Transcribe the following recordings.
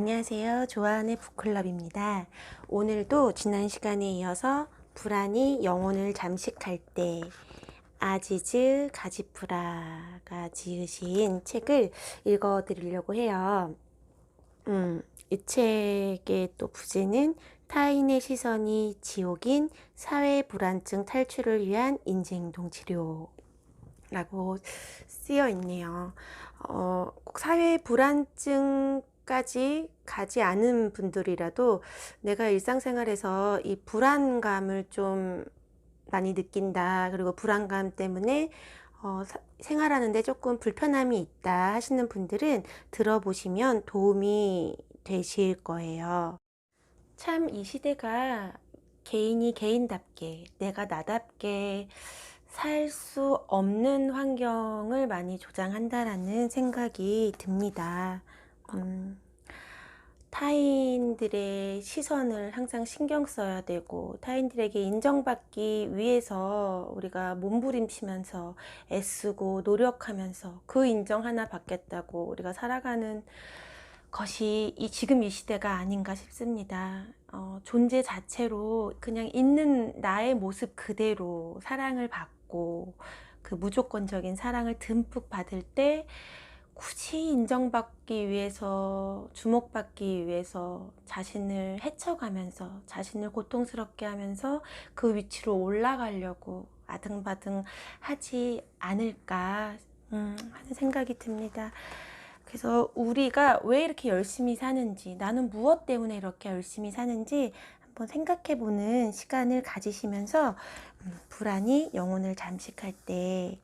안녕하세요. 좋아하는 북클럽입니다. 오늘도 지난 시간에 이어서 불안이 영혼을 잠식할 때 아지즈 가지프라가 지으신 책을 읽어 드리려고 해요. 음, 이 책의 또 부제는 타인의 시선이 지옥인 사회 불안증 탈출을 위한 인지행동 치료 라고 쓰여 있네요. 어, 꼭 사회 불안증 까지 가지 않은 분들이라도 내가 일상생활에서 이 불안감을 좀 많이 느낀다. 그리고 불안감 때문에 어, 사- 생활하는데 조금 불편함이 있다 하시는 분들은 들어보시면 도움이 되실 거예요. 참 이 시대가 개인이 개인답게, 내가 나답게 살 수 없는 환경을 많이 조장한다라는 생각이 듭니다. 음, 타인들의 시선을 항상 신경 써야 되고, 타인들에게 인정받기 위해서 우리가 몸부림치면서 애쓰고 노력하면서 그 인정 하나 받겠다고 우리가 살아가는 것이 이 지금 이 시대가 아닌가 싶습니다. 어, 존재 자체로 그냥 있는 나의 모습 그대로 사랑을 받고 그 무조건적인 사랑을 듬뿍 받을 때 굳이 인정받기 위해서 주목받기 위해서 자신을 헤쳐가면서 자신을 고통스럽게 하면서 그 위치로 올라가려고 아등바등 하지 않을까 음, 하는 생각이 듭니다. 그래서 우리가 왜 이렇게 열심히 사는지, 나는 무엇 때문에 이렇게 열심히 사는지 한번 생각해 보는 시간을 가지시면서 음, 불안이 영혼을 잠식할 때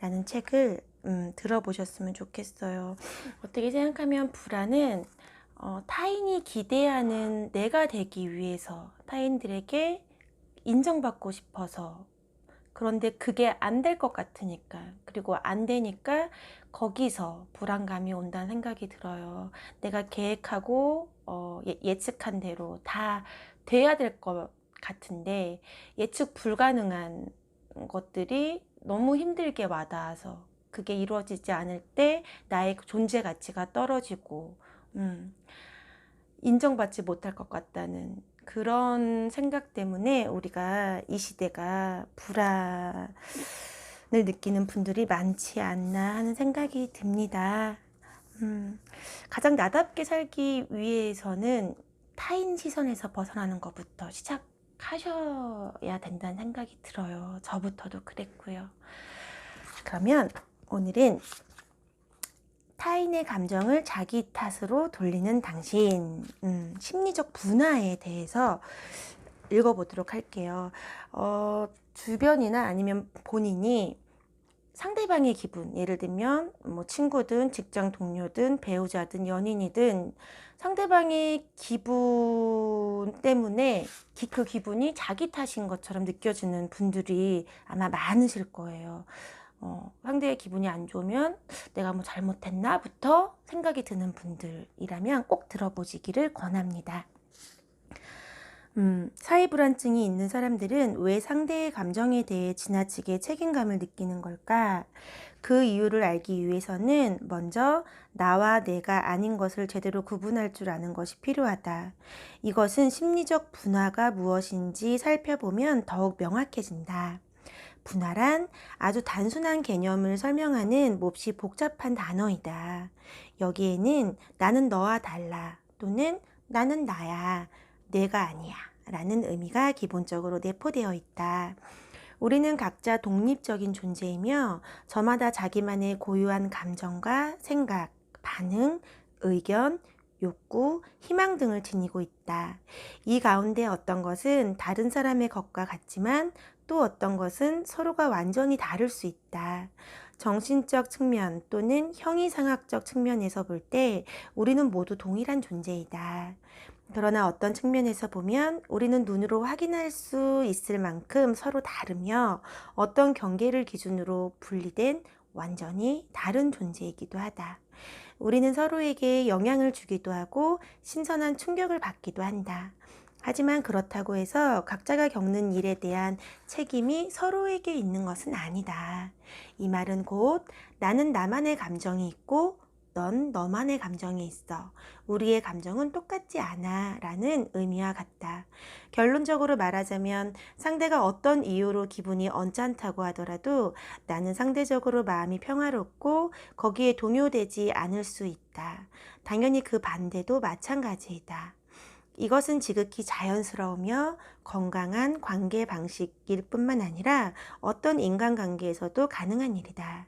라는 책을 음, 들어보셨으면 좋겠어요. 어떻게 생각하면 불안은 어, 타인이 기대하는 내가 되기 위해서 타인들에게 인정받고 싶어서 그런데 그게 안 될 것 같으니까 그리고 안 되니까 거기서 불안감이 온다는 생각이 들어요. 내가 계획하고 어, 예- 예측한 대로 다 돼야 될 것 같은데 예측 불가능한 것들이 너무 힘들게 와닿아서 그게 이루어지지 않을 때 나의 그 존재 가치가 떨어지고 음, 인정받지 못할 것 같다는 그런 생각 때문에 우리가 이 시대가 불안을 느끼는 분들이 많지 않나 하는 생각이 듭니다. 음, 가장 나답게 살기 위해서는 타인 시선에서 벗어나는 것부터 시작하셔야 된다는 생각이 들어요. 저부터도 그랬고요. 그러면 오늘은 타인의 감정을 자기 탓으로 돌리는 당신, 음, 심리적 분화에 대해서 읽어보도록 할게요. 어, 주변이나 아니면 본인이 상대방의 기분, 예를 들면 뭐 친구든 직장 동료든 배우자든 연인이든 상대방의 기분 때문에 기- 그 기분이 자기 탓인 것처럼 느껴지는 분들이 아마 많으실 거예요. 어, 상대의 기분이 안 좋으면 내가 뭐 잘못했나부터 생각이 드는 분들이라면 꼭 들어보시기를 권합니다. 음, 사회불안증이 있는 사람들은 왜 상대의 감정에 대해 지나치게 책임감을 느끼는 걸까? 그 이유를 알기 위해서는 먼저 나와 내가 아닌 것을 제대로 구분할 줄 아는 것이 필요하다. 이것은 심리적 분화가 무엇인지 살펴보면 더욱 명확해진다. 분화란 아주 단순한 개념을 설명하는 몹시 복잡한 단어이다. 여기에는 나는 너와 달라 또는 나는 나야, 내가 아니야 라는 의미가 기본적으로 내포되어 있다. 우리는 각자 독립적인 존재이며 저마다 자기만의 고유한 감정과 생각, 반응, 의견, 욕구, 희망 등을 지니고 있다. 이 가운데 어떤 것은 다른 사람의 것과 같지만 또 어떤 것은 서로가 완전히 다를 수 있다. 정신적 측면 또는 형이상학적 측면에서 볼 때 우리는 모두 동일한 존재이다. 그러나 어떤 측면에서 보면 우리는 눈으로 확인할 수 있을 만큼 서로 다르며 어떤 경계를 기준으로 분리된 완전히 다른 존재이기도 하다. 우리는 서로에게 영향을 주기도 하고 신선한 충격을 받기도 한다. 하지만 그렇다고 해서 각자가 겪는 일에 대한 책임이 서로에게 있는 것은 아니다. 이 말은 곧 나는 나만의 감정이 있고 넌 너만의 감정이 있어. 우리의 감정은 똑같지 않아. 라는 의미와 같다. 결론적으로 말하자면 상대가 어떤 이유로 기분이 언짢다고 하더라도 나는 상대적으로 마음이 평화롭고 거기에 동요되지 않을 수 있다. 당연히 그 반대도 마찬가지이다. 이것은 지극히 자연스러우며 건강한 관계 방식일 뿐만 아니라 어떤 인간관계에서도 가능한 일이다.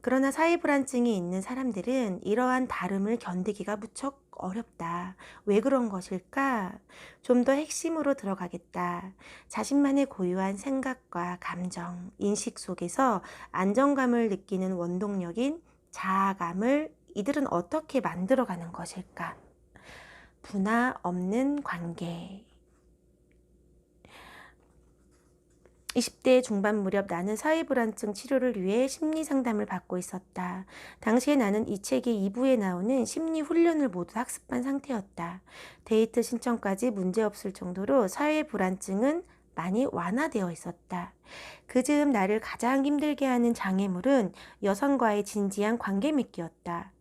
그러나 사회 불안증이 있는 사람들은 이러한 다름을 견디기가 무척 어렵다. 왜 그런 것일까? 좀 더 핵심으로 들어가겠다. 자신만의 고유한 생각과 감정, 인식 속에서 안정감을 느끼는 원동력인 자아감을 이들은 어떻게 만들어가는 것일까? 분화 없는 관계. 20대 중반 무렵 나는 사회불안증 치료를 위해 심리 상담을 받고 있었다. 당시에 나는 이 책의 2부에 나오는 심리 훈련을 모두 학습한 상태였다. 데이트 신청까지 문제없을 정도로 사회불안증은 많이 완화되어 있었다. 그 즈음 나를 가장 힘들게 하는 장애물은 여성과의 진지한 관계 맺기였다.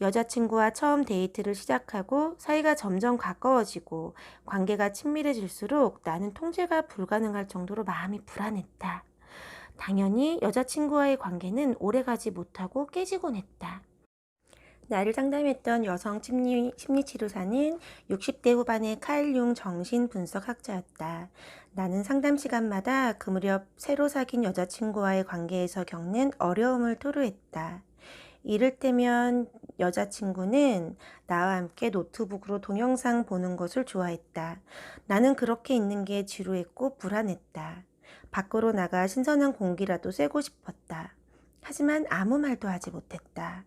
여자친구와 처음 데이트를 시작하고 사이가 점점 가까워지고 관계가 친밀해질수록 나는 통제가 불가능할 정도로 마음이 불안했다. 당연히 여자친구와의 관계는 오래가지 못하고 깨지곤 했다. 나를 상담했던 여성 심리, 심리치료사는 60대 후반의 칼 융 정신분석학자였다. 나는 상담 시간마다 그 무렵 새로 사귄 여자친구와의 관계에서 겪는 어려움을 토로했다. 이를테면 여자친구는 나와 함께 노트북으로 동영상 보는 것을 좋아했다. 나는 그렇게 있는 게 지루했고 불안했다. 밖으로 나가 신선한 공기라도 쐬고 싶었다. 하지만 아무 말도 하지 못했다.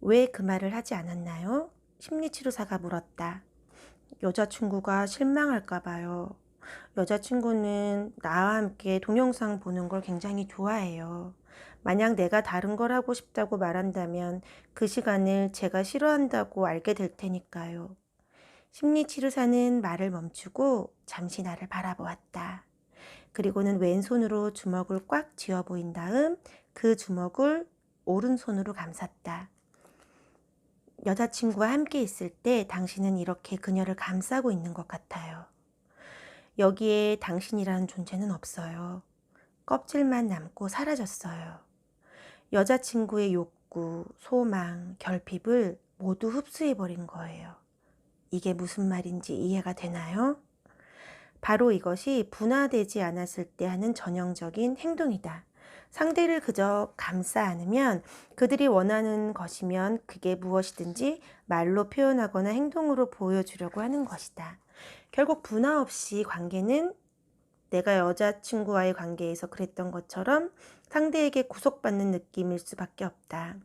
왜 그 말을 하지 않았나요? 심리치료사가 물었다. 여자친구가 실망할까 봐요. 여자친구는 나와 함께 동영상 보는 걸 굉장히 좋아해요. 만약 내가 다른 걸 하고 싶다고 말한다면 그 시간을 제가 싫어한다고 알게 될 테니까요. 심리치료사는 말을 멈추고 잠시 나를 바라보았다. 그리고는 왼손으로 주먹을 꽉 쥐어 보인 다음 그 주먹을 오른손으로 감쌌다. 여자친구와 함께 있을 때 당신은 이렇게 그녀를 감싸고 있는 것 같아요. 여기에 당신이라는 존재는 없어요. 껍질만 남고 사라졌어요. 여자친구의 욕구, 소망, 결핍을 모두 흡수해버린 거예요. 이게 무슨 말인지 이해가 되나요? 바로 이것이 분화되지 않았을 때 하는 전형적인 행동이다. 상대를 그저 감싸 안으면 그들이 원하는 것이면 그게 무엇이든지 말로 표현하거나 행동으로 보여주려고 하는 것이다. 결국 분화 없이 관계는 내가 여자친구와의 관계에서 그랬던 것처럼 상대에게 구속받는 느낌일 수밖에 없다.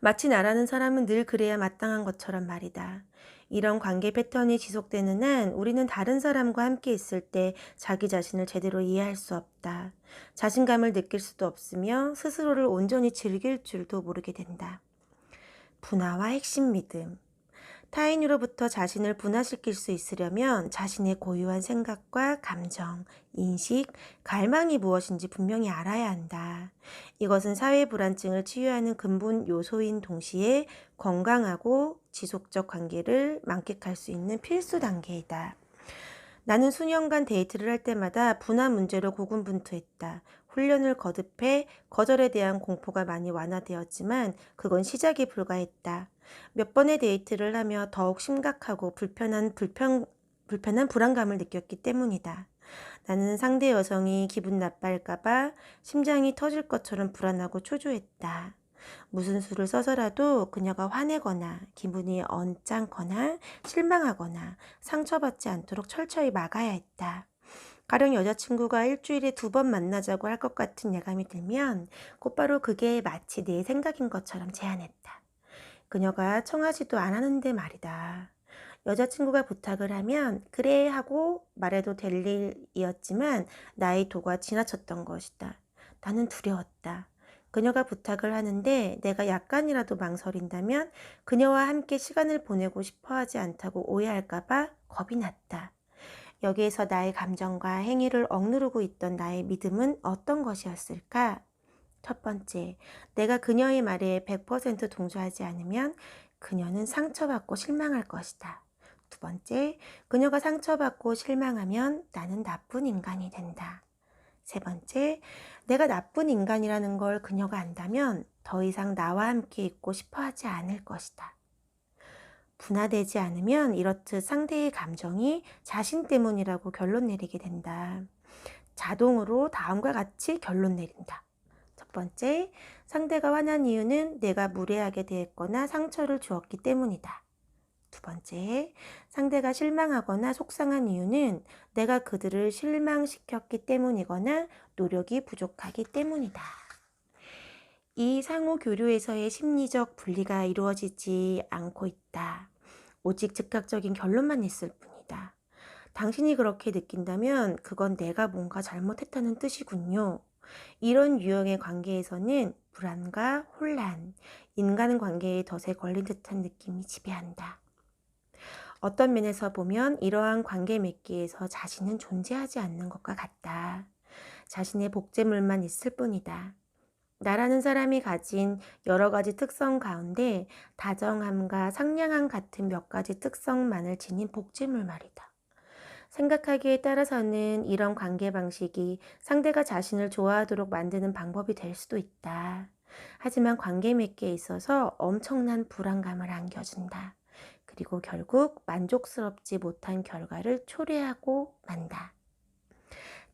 마치 나라는 사람은 늘 그래야 마땅한 것처럼 말이다. 이런 관계 패턴이 지속되는 한 우리는 다른 사람과 함께 있을 때 자기 자신을 제대로 이해할 수 없다. 자신감을 느낄 수도 없으며 스스로를 온전히 즐길 줄도 모르게 된다. 분화와 핵심 믿음. 타인으로부터 자신을 분화시킬 수 있으려면 자신의 고유한 생각과 감정, 인식, 갈망이 무엇인지 분명히 알아야 한다. 이것은 사회 불안증을 치유하는 근본 요소인 동시에 건강하고 지속적 관계를 만끽할 수 있는 필수 단계이다. 나는 수년간 데이트를 할 때마다 분화 문제로 고군분투했다. 훈련을 거듭해 거절에 대한 공포가 많이 완화되었지만 그건 시작에 불과했다. 몇 번의 데이트를 하며 더욱 심각하고 불편한 불편, 불편한 불안감을 느꼈기 때문이다. 나는 상대 여성이 기분 나빠할까봐 심장이 터질 것처럼 불안하고 초조했다. 무슨 수를 써서라도 그녀가 화내거나 기분이 언짢거나 실망하거나 상처받지 않도록 철저히 막아야 했다. 가령 여자친구가 일주일에 두 번 만나자고 할 것 같은 예감이 들면 곧바로 그게 마치 내 생각인 것처럼 제안했다. 그녀가 청하지도 않았는데 말이다. 여자친구가 부탁을 하면 그래 하고 말해도 될 일이었지만 나의 도가 지나쳤던 것이다. 나는 두려웠다. 그녀가 부탁을 하는데 내가 약간이라도 망설인다면 그녀와 함께 시간을 보내고 싶어 하지 않다고 오해할까봐 겁이 났다. 여기에서 나의 감정과 행위를 억누르고 있던 나의 믿음은 어떤 것이었을까? 첫 번째, 내가 그녀의 말에 100% 동조하지 않으면 그녀는 상처받고 실망할 것이다. 두 번째, 그녀가 상처받고 실망하면 나는 나쁜 인간이 된다. 세 번째, 내가 나쁜 인간이라는 걸 그녀가 안다면 더 이상 나와 함께 있고 싶어 하지 않을 것이다. 분화되지 않으면 이렇듯 상대의 감정이 자신 때문이라고 결론 내리게 된다. 자동으로 다음과 같이 결론 내린다. 첫 번째, 상대가 화난 이유는 내가 무례하게 대했거나 상처를 주었기 때문이다. 두 번째, 상대가 실망하거나 속상한 이유는 내가 그들을 실망시켰기 때문이거나 노력이 부족하기 때문이다. 이 상호 교류에서의 심리적 분리가 이루어지지 않고 있다. 오직 즉각적인 결론만 있을 뿐이다. 당신이 그렇게 느낀다면 그건 내가 뭔가 잘못했다는 뜻이군요. 이런 유형의 관계에서는 불안과 혼란, 인간 관계의 덫에 걸린 듯한 느낌이 지배한다. 어떤 면에서 보면 이러한 관계 맺기에서 자신은 존재하지 않는 것과 같다. 자신의 복제물만 있을 뿐이다. 나라는 사람이 가진 여러 가지 특성 가운데 다정함과 상냥함 같은 몇 가지 특성만을 지닌 복제물 말이다. 생각하기에 따라서는 이런 관계 방식이 상대가 자신을 좋아하도록 만드는 방법이 될 수도 있다. 하지만 관계 맺기에 있어서 엄청난 불안감을 안겨준다. 그리고 결국 만족스럽지 못한 결과를 초래하고 만다.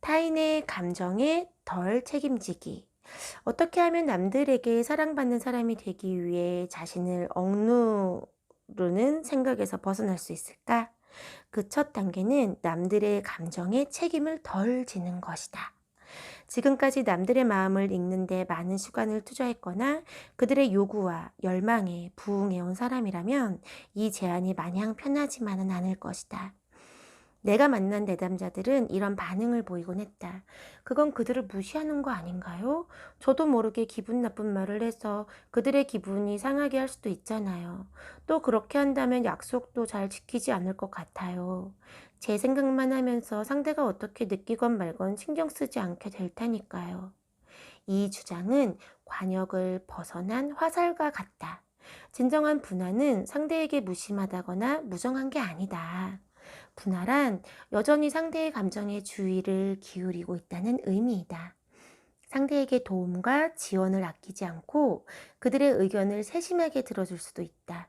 타인의 감정에 덜 책임지기. 어떻게 하면 남들에게 사랑받는 사람이 되기 위해 자신을 억누르는 생각에서 벗어날 수 있을까? 그 첫 단계는 남들의 감정에 책임을 덜 지는 것이다. 지금까지 남들의 마음을 읽는데 많은 시간을 투자했거나 그들의 요구와 열망에 부응해온 사람이라면 이 제안이 마냥 편하지만은 않을 것이다. 내가 만난 내담자들은 이런 반응을 보이곤 했다. 그건 그들을 무시하는 거 아닌가요? 저도 모르게 기분 나쁜 말을 해서 그들의 기분이 상하게 할 수도 있잖아요. 또 그렇게 한다면 약속도 잘 지키지 않을 것 같아요. 제 생각만 하면서 상대가 어떻게 느끼건 말건 신경 쓰지 않게 될 테니까요. 이 주장은 관역을 벗어난 화살과 같다. 진정한 분화는 상대에게 무심하다거나 무정한 게 아니다. 분할한 여전히 상대의 감정에 주의를 기울이고 있다는 의미이다. 상대에게 도움과 지원을 아끼지 않고 그들의 의견을 세심하게 들어줄 수도 있다.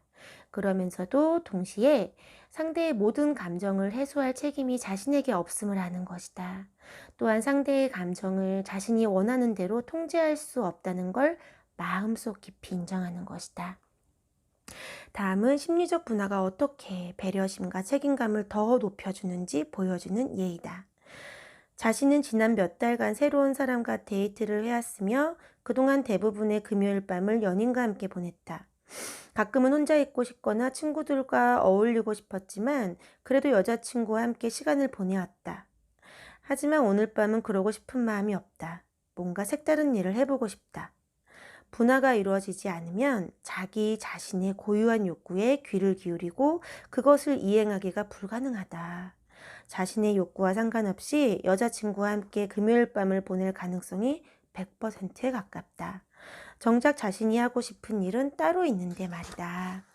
그러면서도 동시에 상대의 모든 감정을 해소할 책임이 자신에게 없음을 아는 것이다. 또한 상대의 감정을 자신이 원하는 대로 통제할 수 없다는 걸 마음속 깊이 인정하는 것이다. 다음은 심리적 분화가 어떻게 배려심과 책임감을 더 높여주는지 보여주는 예이다. 자신은 지난 몇 달간 새로운 사람과 데이트를 해왔으며 그동안 대부분의 금요일 밤을 연인과 함께 보냈다. 가끔은 혼자 있고 싶거나 친구들과 어울리고 싶었지만 그래도 여자친구와 함께 시간을 보내왔다. 하지만 오늘 밤은 그러고 싶은 마음이 없다. 뭔가 색다른 일을 해보고 싶다. 분화가 이루어지지 않으면 자기 자신의 고유한 욕구에 귀를 기울이고 그것을 이행하기가 불가능하다. 자신의 욕구와 상관없이 여자친구와 함께 금요일 밤을 보낼 가능성이 100%에 가깝다. 정작 자신이 하고 싶은 일은 따로 있는데 말이다.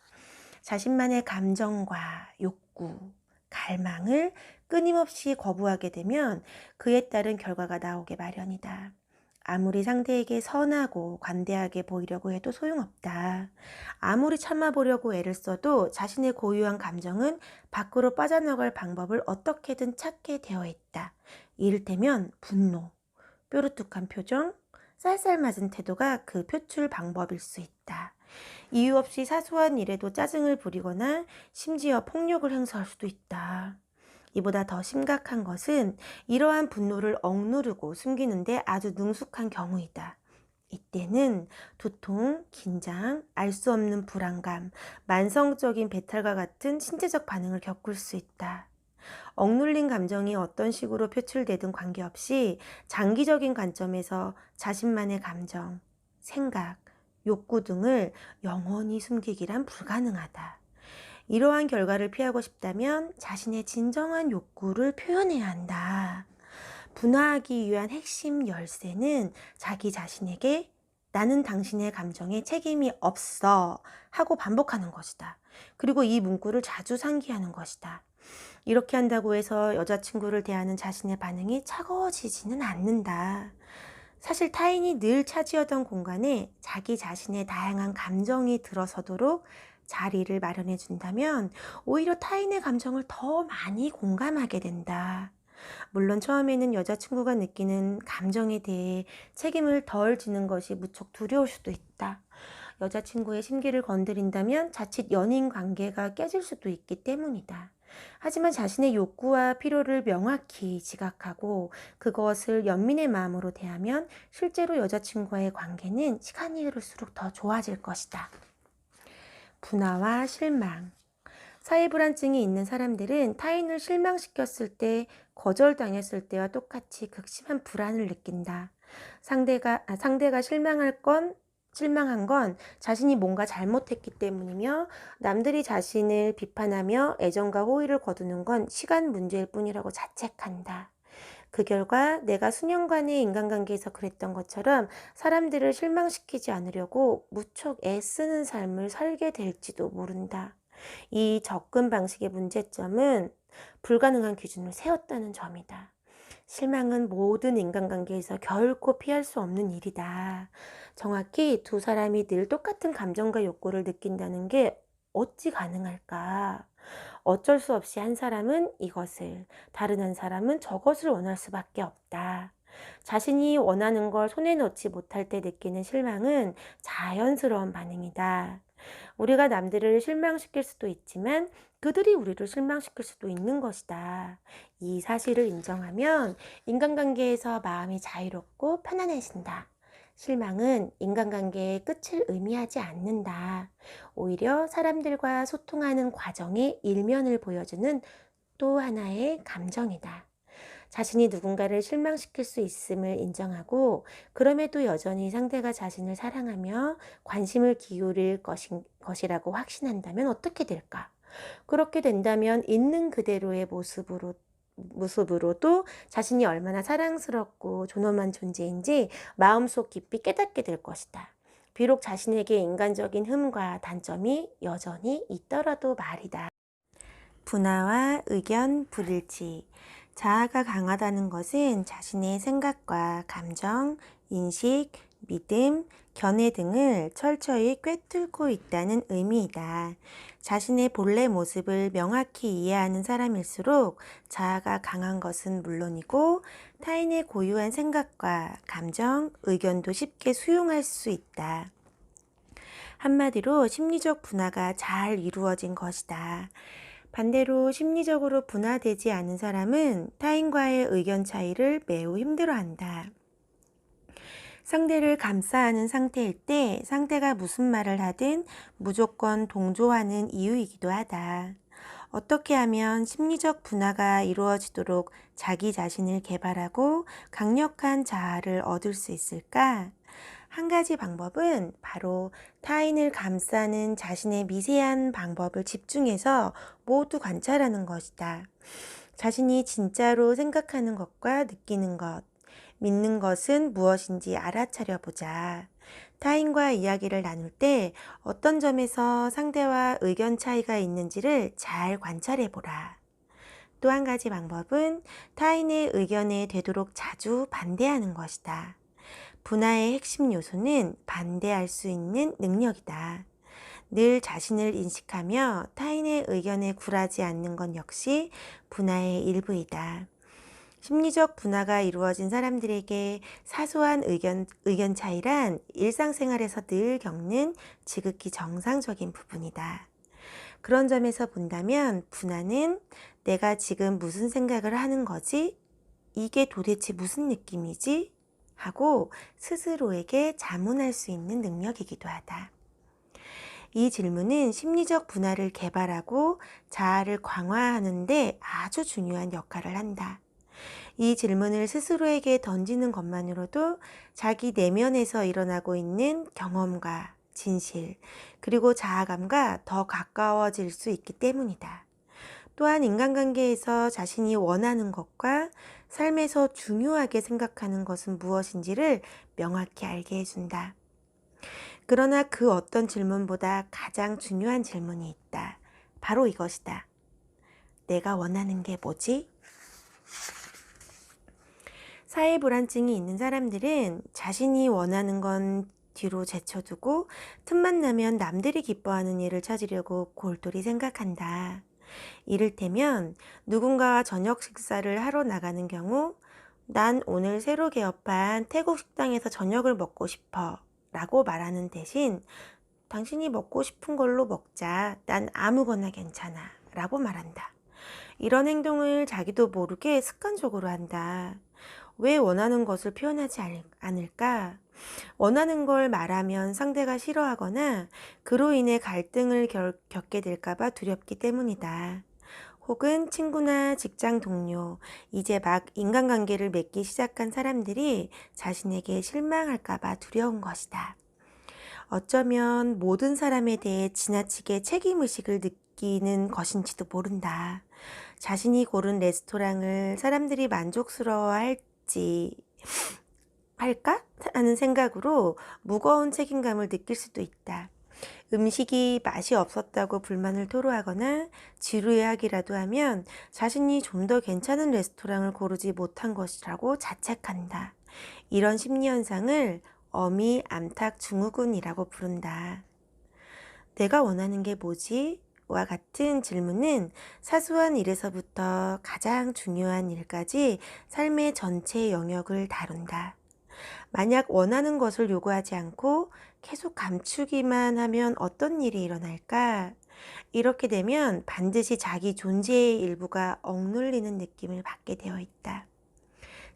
자신만의 감정과 욕구, 갈망을 끊임없이 거부하게 되면 그에 따른 결과가 나오게 마련이다. 아무리 상대에게 선하고 관대하게 보이려고 해도 소용없다. 아무리 참아보려고 애를 써도 자신의 고유한 감정은 밖으로 빠져나갈 방법을 어떻게든 찾게 되어 있다. 이를테면 분노, 뾰루뚝한 표정, 쌀쌀맞은 태도가 그 표출 방법일 수 있다. 이유 없이 사소한 일에도 짜증을 부리거나 심지어 폭력을 행사할 수도 있다. 이보다 더 심각한 것은 이러한 분노를 억누르고 숨기는데 아주 능숙한 경우이다. 이때는 두통, 긴장, 알 수 없는 불안감, 만성적인 배탈과 같은 신체적 반응을 겪을 수 있다. 억눌린 감정이 어떤 식으로 표출되든 관계없이 장기적인 관점에서 자신만의 감정, 생각, 욕구 등을 영원히 숨기기란 불가능하다. 이러한 결과를 피하고 싶다면 자신의 진정한 욕구를 표현해야 한다. 분화하기 위한 핵심 열쇠는 자기 자신에게 나는 당신의 감정에 책임이 없어. 하고 반복하는 것이다. 그리고 이 문구를 자주 상기하는 것이다. 이렇게 한다고 해서 여자친구를 대하는 자신의 반응이 차가워지지는 않는다. 사실 타인이 늘 차지하던 공간에 자기 자신의 다양한 감정이 들어서도록 자리를 마련해 준다면 오히려 타인의 감정을 더 많이 공감하게 된다. 물론 처음에는 여자친구가 느끼는 감정에 대해 책임을 덜 지는 것이 무척 두려울 수도 있다. 여자친구의 심기를 건드린다면 자칫 연인 관계가 깨질 수도 있기 때문이다. 하지만 자신의 욕구와 필요를 명확히 지각하고 그것을 연민의 마음으로 대하면 실제로 여자친구와의 관계는 시간이 흐를수록 더 좋아질 것이다. 분화와 실망. 사회 불안증이 있는 사람들은 타인을 실망시켰을 때, 거절당했을 때와 똑같이 극심한 불안을 느낀다. 상대가, 아, 상대가 실망할 건, 실망한 건 자신이 뭔가 잘못했기 때문이며 남들이 자신을 비판하며 애정과 호의를 거두는 건 시간 문제일 뿐이라고 자책한다. 그 결과 내가 수년간의 인간관계에서 그랬던 것처럼 사람들을 실망시키지 않으려고 무척 애쓰는 삶을 살게 될지도 모른다. 이 접근 방식의 문제점은 불가능한 기준을 세웠다는 점이다. 실망은 모든 인간관계에서 결코 피할 수 없는 일이다. 정확히 두 사람이 늘 똑같은 감정과 욕구를 느낀다는 게 어찌 가능할까? 어쩔 수 없이 한 사람은 이것을, 다른 한 사람은 저것을 원할 수밖에 없다. 자신이 원하는 걸 손에 넣지 못할 때 느끼는 실망은 자연스러운 반응이다. 우리가 남들을 실망시킬 수도 있지만 그들이 우리를 실망시킬 수도 있는 것이다. 이 사실을 인정하면 인간관계에서 마음이 자유롭고 편안해진다. 실망은 인간관계의 끝을 의미하지 않는다. 오히려 사람들과 소통하는 과정의 일면을 보여주는 또 하나의 감정이다. 자신이 누군가를 실망시킬 수 있음을 인정하고 그럼에도 여전히 상대가 자신을 사랑하며 관심을 기울일 것이라고 확신한다면 어떻게 될까? 그렇게 된다면 있는 그대로의 모습으로 모습으로도 자신이 얼마나 사랑스럽고 존엄한 존재인지 마음속 깊이 깨닫게 될 것이다. 비록 자신에게 인간적인 흠과 단점이 여전히 있더라도 말이다. 분화와 의견 불일치. 자아가 강하다는 것은 자신의 생각과 감정, 인식, 믿음, 견해 등을 철저히 꿰뚫고 있다는 의미이다. 자신의 본래 모습을 명확히 이해하는 사람일수록 자아가 강한 것은 물론이고 타인의 고유한 생각과 감정, 의견도 쉽게 수용할 수 있다. 한마디로 심리적 분화가 잘 이루어진 것이다. 반대로 심리적으로 분화되지 않은 사람은 타인과의 의견 차이를 매우 힘들어한다. 상대를 감싸하는 상태일 때 상대가 무슨 말을 하든 무조건 동조하는 이유이기도 하다. 어떻게 하면 심리적 분화가 이루어지도록 자기 자신을 개발하고 강력한 자아를 얻을 수 있을까? 한 가지 방법은 바로 타인을 감싸는 자신의 미세한 방법을 집중해서 모두 관찰하는 것이다. 자신이 진짜로 생각하는 것과 느끼는 것, 믿는 것은 무엇인지 알아차려 보자. 타인과 이야기를 나눌 때 어떤 점에서 상대와 의견 차이가 있는지를 잘 관찰해 보라. 또 한 가지 방법은 타인의 의견에 되도록 자주 반대하는 것이다. 분화의 핵심 요소는 반대할 수 있는 능력이다. 늘 자신을 인식하며 타인의 의견에 굴하지 않는 것 역시 분화의 일부이다. 심리적 분화가 이루어진 사람들에게 사소한 의견, 의견 차이란 일상생활에서 늘 겪는 지극히 정상적인 부분이다. 그런 점에서 본다면 분화는 내가 지금 무슨 생각을 하는 거지? 이게 도대체 무슨 느낌이지? 하고 스스로에게 자문할 수 있는 능력이기도 하다. 이 질문은 심리적 분화를 개발하고 자아를 강화하는데 아주 중요한 역할을 한다. 이 질문을 스스로에게 던지는 것만으로도 자기 내면에서 일어나고 있는 경험과 진실, 그리고 자아감과 더 가까워질 수 있기 때문이다. 또한 인간관계에서 자신이 원하는 것과 삶에서 중요하게 생각하는 것은 무엇인지를 명확히 알게 해준다. 그러나 그 어떤 질문보다 가장 중요한 질문이 있다. 바로 이것이다. 내가 원하는 게 뭐지? 사회 불안증이 있는 사람들은 자신이 원하는 건 뒤로 제쳐두고 틈만 나면 남들이 기뻐하는 일을 찾으려고 골똘히 생각한다. 이를테면 누군가와 저녁 식사를 하러 나가는 경우 난 오늘 새로 개업한 태국 식당에서 저녁을 먹고 싶어 라고 말하는 대신 당신이 먹고 싶은 걸로 먹자. 난 아무거나 괜찮아. 라고 말한다. 이런 행동을 자기도 모르게 습관적으로 한다. 왜 원하는 것을 표현하지 않- 않을까? 원하는 걸 말하면 상대가 싫어하거나 그로 인해 갈등을 결- 겪게 될까봐 두렵기 때문이다. 혹은 친구나 직장 동료, 이제 막 인간관계를 맺기 시작한 사람들이 자신에게 실망할까봐 두려운 것이다. 어쩌면 모든 사람에 대해 지나치게 책임의식을 느끼는 것인지도 모른다. 자신이 고른 레스토랑을 사람들이 만족스러워 할 지, 할까? 하는 생각으로 무거운 책임감을 느낄 수도 있다. 음식이 맛이 없었다고 불만을 토로하거나 지루해하기라도 하면 자신이 좀 더 괜찮은 레스토랑을 고르지 못한 것이라고 자책한다. 이런 심리 현상을 어미 암탉 증후군이라고 부른다. 내가 원하는 게 뭐지? 와 같은 질문은 사소한 일에서부터 가장 중요한 일까지 삶의 전체 영역을 다룬다. 만약 원하는 것을 요구하지 않고 계속 감추기만 하면 어떤 일이 일어날까? 이렇게 되면 반드시 자기 존재의 일부가 억눌리는 느낌을 받게 되어 있다.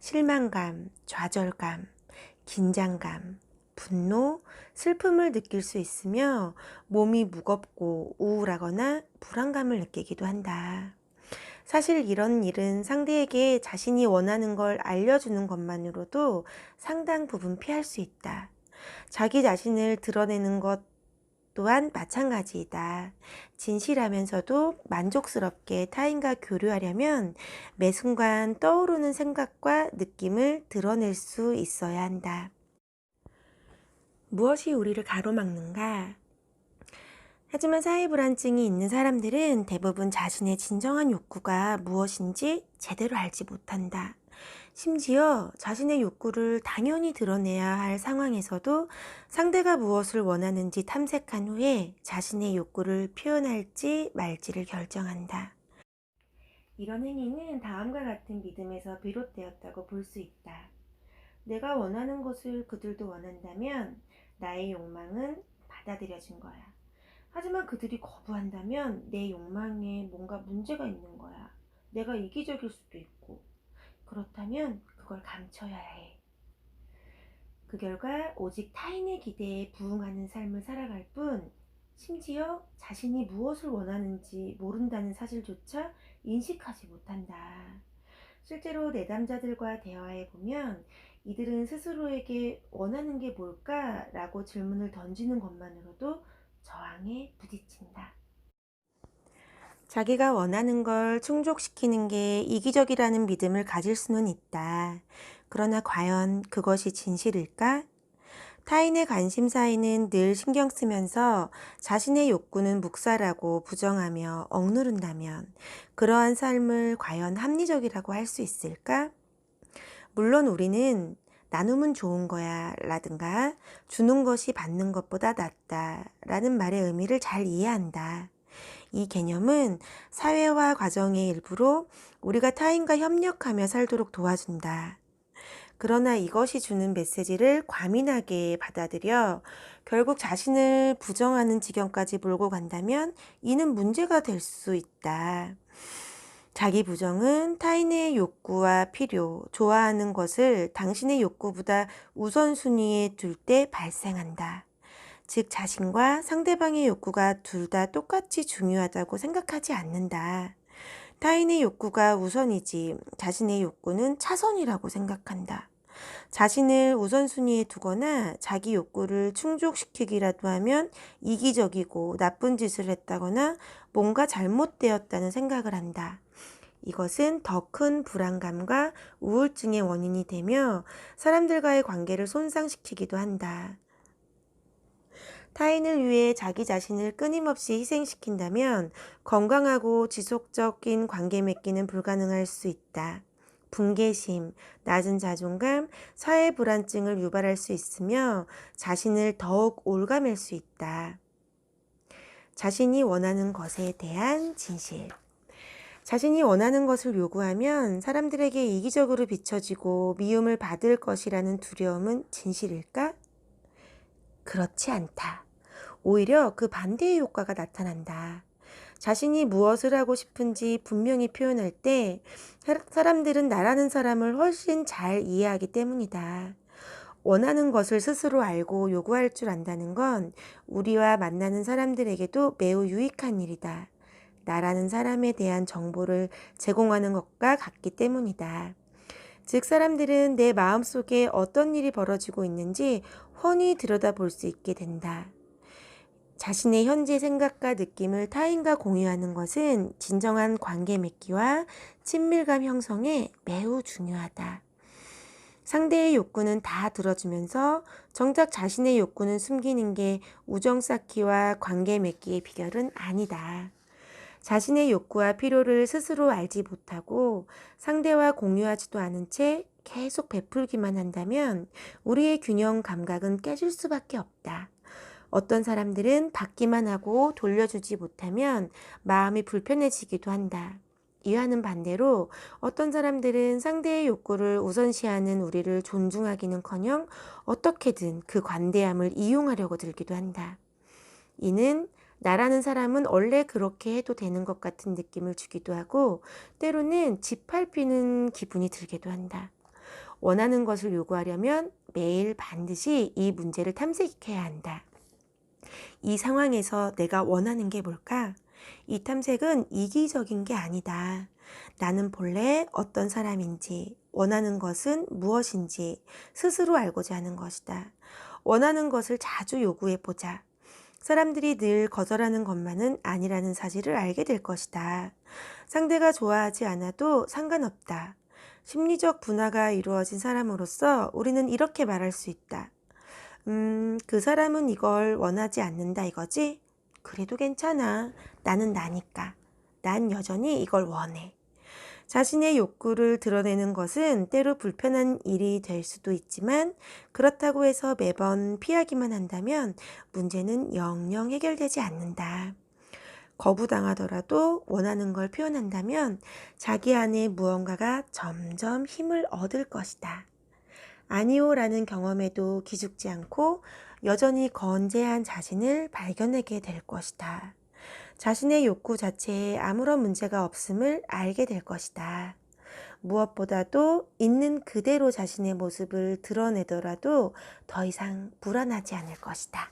실망감, 좌절감, 긴장감, 분노, 슬픔을 느낄 수 있으며 몸이 무겁고 우울하거나 불안감을 느끼기도 한다. 사실 이런 일은 상대에게 자신이 원하는 걸 알려주는 것만으로도 상당 부분 피할 수 있다. 자기 자신을 드러내는 것 또한 마찬가지이다. 진실하면서도 만족스럽게 타인과 교류하려면 매 순간 떠오르는 생각과 느낌을 드러낼 수 있어야 한다. 무엇이 우리를 가로막는가? 하지만 사회 불안증이 있는 사람들은 대부분 자신의 진정한 욕구가 무엇인지 제대로 알지 못한다. 심지어 자신의 욕구를 당연히 드러내야 할 상황에서도 상대가 무엇을 원하는지 탐색한 후에 자신의 욕구를 표현할지 말지를 결정한다. 이런 행위는 다음과 같은 믿음에서 비롯되었다고 볼 수 있다. 내가 원하는 것을 그들도 원한다면 나의 욕망은 받아들여진 거야. 하지만 그들이 거부한다면 내 욕망에 뭔가 문제가 있는 거야. 내가 이기적일 수도 있고. 그렇다면 그걸 감춰야 해. 그 결과 오직 타인의 기대에 부응하는 삶을 살아갈 뿐, 심지어 자신이 무엇을 원하는지 모른다는 사실조차 인식하지 못한다. 실제로 내담자들과 대화해 보면 이들은 스스로에게 원하는 게 뭘까 라고 질문을 던지는 것만으로도 저항에 부딪힌다. 자기가 원하는 걸 충족시키는 게 이기적이라는 믿음을 가질 수는 있다. 그러나 과연 그것이 진실일까? 타인의 관심사에는 늘 신경 쓰면서 자신의 욕구는 묵살하고 부정하며 억누른다면 그러한 삶을 과연 합리적이라고 할 수 있을까? 물론 우리는 나눔은 좋은 거야 라든가 주는 것이 받는 것보다 낫다 라는 말의 의미를 잘 이해한다. 이 개념은 사회화 과정의 일부로 우리가 타인과 협력하며 살도록 도와준다. 그러나 이것이 주는 메시지를 과민하게 받아들여 결국 자신을 부정하는 지경까지 몰고 간다면 이는 문제가 될 수 있다. 자기 부정은 타인의 욕구와 필요, 좋아하는 것을 당신의 욕구보다 우선순위에 둘 때 발생한다. 즉, 자신과 상대방의 욕구가 둘 다 똑같이 중요하다고 생각하지 않는다. 타인의 욕구가 우선이지 자신의 욕구는 차선이라고 생각한다. 자신을 우선순위에 두거나 자기 욕구를 충족시키기라도 하면 이기적이고 나쁜 짓을 했다거나 뭔가 잘못되었다는 생각을 한다. 이것은 더 큰 불안감과 우울증의 원인이 되며 사람들과의 관계를 손상시키기도 한다. 타인을 위해 자기 자신을 끊임없이 희생시킨다면 건강하고 지속적인 관계 맺기는 불가능할 수 있다. 분개심, 낮은 자존감, 사회 불안증을 유발할 수 있으며 자신을 더욱 올가맬 수 있다. 자신이 원하는 것에 대한 진실. 자신이 원하는 것을 요구하면 사람들에게 이기적으로 비춰지고 미움을 받을 것이라는 두려움은 진실일까? 그렇지 않다. 오히려 그 반대의 효과가 나타난다. 자신이 무엇을 하고 싶은지 분명히 표현할 때 사- 사람들은 나라는 사람을 훨씬 잘 이해하기 때문이다. 원하는 것을 스스로 알고 요구할 줄 안다는 건 우리와 만나는 사람들에게도 매우 유익한 일이다. 나라는 사람에 대한 정보를 제공하는 것과 같기 때문이다. 즉, 사람들은 내 마음 속에 어떤 일이 벌어지고 있는지 훤히 들여다 볼 수 있게 된다. 자신의 현재 생각과 느낌을 타인과 공유하는 것은 진정한 관계 맺기와 친밀감 형성에 매우 중요하다. 상대의 욕구는 다 들어주면서 정작 자신의 욕구는 숨기는 게 우정 쌓기와 관계 맺기의 비결은 아니다. 자신의 욕구와 필요를 스스로 알지 못하고 상대와 공유하지도 않은 채 계속 베풀기만 한다면 우리의 균형 감각은 깨질 수밖에 없다. 어떤 사람들은 받기만 하고 돌려주지 못하면 마음이 불편해지기도 한다. 이와는 반대로 어떤 사람들은 상대의 욕구를 우선시하는 우리를 존중하기는 커녕 어떻게든 그 관대함을 이용하려고 들기도 한다. 이는 나라는 사람은 원래 그렇게 해도 되는 것 같은 느낌을 주기도 하고 때로는 짓밟히는 기분이 들기도 한다. 원하는 것을 요구하려면 매일 반드시 이 문제를 탐색해야 한다. 이 상황에서 내가 원하는 게 뭘까? 이 탐색은 이기적인 게 아니다. 나는 본래 어떤 사람인지, 원하는 것은 무엇인지 스스로 알고자 하는 것이다. 원하는 것을 자주 요구해 보자. 사람들이 늘 거절하는 것만은 아니라는 사실을 알게 될 것이다. 상대가 좋아하지 않아도 상관없다. 심리적 분화가 이루어진 사람으로서 우리는 이렇게 말할 수 있다. 음, 그 사람은 이걸 원하지 않는다 이거지? 그래도 괜찮아. 나는 나니까. 난 여전히 이걸 원해. 자신의 욕구를 드러내는 것은 때로 불편한 일이 될 수도 있지만 그렇다고 해서 매번 피하기만 한다면 문제는 영영 해결되지 않는다. 거부당하더라도 원하는 걸 표현한다면 자기 안에 무언가가 점점 힘을 얻을 것이다. 아니오라는 경험에도 기죽지 않고 여전히 건재한 자신을 발견하게 될 것이다. 자신의 욕구 자체에 아무런 문제가 없음을 알게 될 것이다. 무엇보다도 있는 그대로 자신의 모습을 드러내더라도 더 이상 불안하지 않을 것이다.